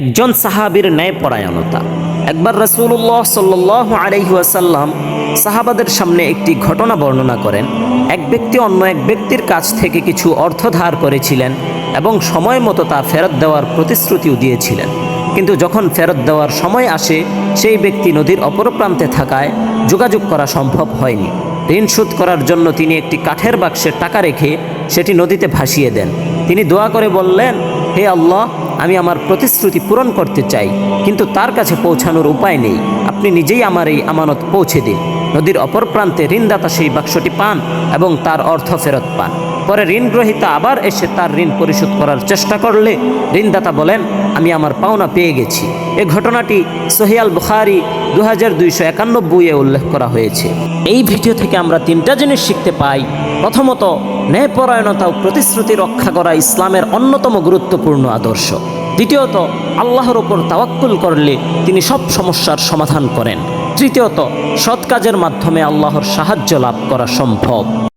একজন সাহাবীর ন্যায়পরায়ণতা। একবার রসুল্লাহ সাল্লাহ আলহিহাসাল্লাম সাহাবাদের সামনে একটি ঘটনা বর্ণনা করেন। এক ব্যক্তি অন্য এক ব্যক্তির কাছ থেকে কিছু অর্থ ধার করেছিলেন এবং সময় মতো তা ফেরত দেওয়ার প্রতিশ্রুতিও দিয়েছিলেন। কিন্তু যখন ফেরত দেওয়ার সময় আসে, সেই ব্যক্তি নদীর অপর প্রান্তে থাকায় যোগাযোগ করা সম্ভব হয়নি। ঋণ শোধ করার জন্য তিনি একটি কাঠের বাক্সে টাকা রেখে সেটি নদীতে ভাসিয়ে দেন। তিনি দোয়া করে বললেন, হে আল্লাহ আমি আমার প্রতিশ্রুতি পূরণ করতে চাই, কিন্তু তার কাছে পৌঁছানোর উপায় নেই। আপনি নিজেই আমার এই আমানত পৌঁছে দিন। নদীর অপর প্রান্তে ঋণদাতা সেই বাক্সটি পান এবং তার অর্থ ফেরত পান। পরে ঋণগ্রহীতা আবার এসে তার ঋণ পরিশোধ করার চেষ্টা করলে ঋণদাতা বলেন, আমি আমার পাওনা পেয়ে গেছি। এ ঘটনাটি সোহিয়াল বুখারি দু হাজার দুইশো উল্লেখ করা হয়েছে। এই ভিডিও থেকে আমরা তিনটা জিনিস শিখতে পাই। প্রথমত, ন্যায়পরায়ণতা ও প্রতিশ্রুতি রক্ষা করা ইসলামের অন্যতম গুরুত্বপূর্ণ আদর্শ। দ্বিতীয়ত, আল্লাহর ওপর তাওয়াক্কুল করলে তিনি সব সমস্যার সমাধান করেন। তৃতীয়ত, সৎ কাজের মাধ্যমে আল্লাহর সাহায্য লাভ করা সম্ভব।